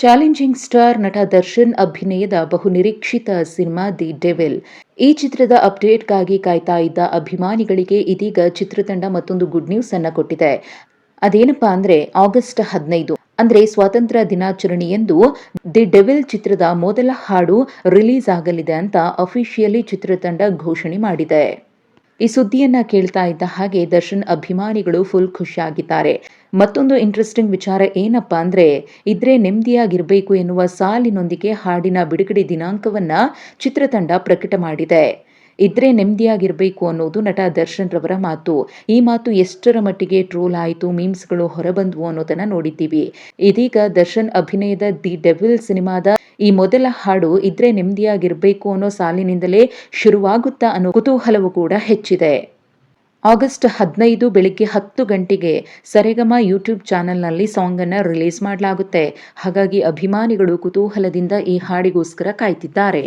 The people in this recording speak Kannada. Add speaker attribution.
Speaker 1: ಚಾಲೆಂಜಿಂಗ್ ಸ್ಟಾರ್ ನಟ ದರ್ಶನ್ ಅಭಿನಯದ ಬಹುನಿರೀಕ್ಷಿತ ಸಿನಿಮಾ ದಿ ಡೆವಿಲ್. ಈ ಚಿತ್ರದ ಅಪ್ಡೇಟ್ಗಾಗಿ ಕಾಯ್ತಾ ಇದ್ದ ಅಭಿಮಾನಿಗಳಿಗೆ ಇದೀಗ ಚಿತ್ರತಂಡ ಮತ್ತೊಂದು ಗುಡ್ ನ್ಯೂಸ್ ಅನ್ನ ಕೊಟ್ಟಿದೆ. ಅದೇನಪ್ಪಾ ಅಂದ್ರೆ ಆಗಸ್ಟ್ ಹದಿನೈದು. ಅಂದ್ರೆ ಸ್ವಾತಂತ್ರ್ಯ ದಿನಾಚರಣೆಯಂದು ದಿ ಡೆವಿಲ್ ಚಿತ್ರದ ಮೊದಲ ಹಾಡು ರಿಲೀಸ್ ಆಗಲಿದೆ ಅಂತ ಅಫಿಷಿಯಲಿ ಚಿತ್ರತಂಡ ಘೋಷಣೆ ಮಾಡಿದೆ. ಈ ಸುದ್ದಿಯನ್ನ ಕೇಳ್ತಾ ಇದ್ದ ಹಾಗೆ ದರ್ಶನ್ ಅಭಿಮಾನಿಗಳು ಫುಲ್ ಖುಷಿಯಾಗಿದ್ದಾರೆ. ಮತ್ತೊಂದು ಇಂಟ್ರೆಸ್ಟಿಂಗ್ ವಿಚಾರ ಏನಪ್ಪಾ ಅಂದ್ರೆ, ಇದ್ರೆ ನೆಮ್ಮದಿಯಾಗಿರಬೇಕು ಎನ್ನುವ ಸಾಲಿನೊಂದಿಗೆ ಹಾಡಿನ ಬಿಡುಗಡೆ ದಿನಾಂಕವನ್ನ ಚಿತ್ರತಂಡ ಪ್ರಕಟ ಮಾಡಿದೆ. ಇದ್ರೆ ನೆಮ್ಮದಿಯಾಗಿರಬೇಕು ಅನ್ನೋದು ನಟ ದರ್ಶನ್ ರವರ ಮಾತು. ಈ ಮಾತು ಎಷ್ಟರ ಮಟ್ಟಿಗೆ ಟ್ರೋಲ್ ಆಯಿತು, ಮೀಮ್ಸ್ಗಳು ಹೊರಬಂದ್ವು ಅನ್ನೋದನ್ನ ನೋಡಿದ್ದೀವಿ. ಇದೀಗ ದರ್ಶನ್ ಅಭಿನಯದ ದಿ ಡೆವಿಲ್ ಸಿನಿಮಾದ ಈ ಮೊದಲ ಹಾಡು ಇದ್ರೆ ನೆಮ್ಮದಿಯಾಗಿರಬೇಕು ಅನ್ನೋ ಸಾಲಿನಿಂದಲೇ ಶುರುವಾಗುತ್ತಾ ಅನ್ನೋ ಕುತೂಹಲವು ಕೂಡ ಹೆಚ್ಚಿದೆ. ಆಗಸ್ಟ್ ಹದಿನೈದು ಬೆಳಿಗ್ಗೆ ಹತ್ತು ಗಂಟೆಗೆ ಸರೆಗಮ ಯೂಟ್ಯೂಬ್ ಚಾನೆಲ್ನಲ್ಲಿ ಸಾಂಗನ್ನು ರಿಲೀಸ್ ಮಾಡಲಾಗುತ್ತೆ. ಹಾಗಾಗಿ ಅಭಿಮಾನಿಗಳು ಕುತೂಹಲದಿಂದ ಈ ಹಾಡಿಗೋಸ್ಕರ ಕಾಯ್ತಿದ್ದಾರೆ.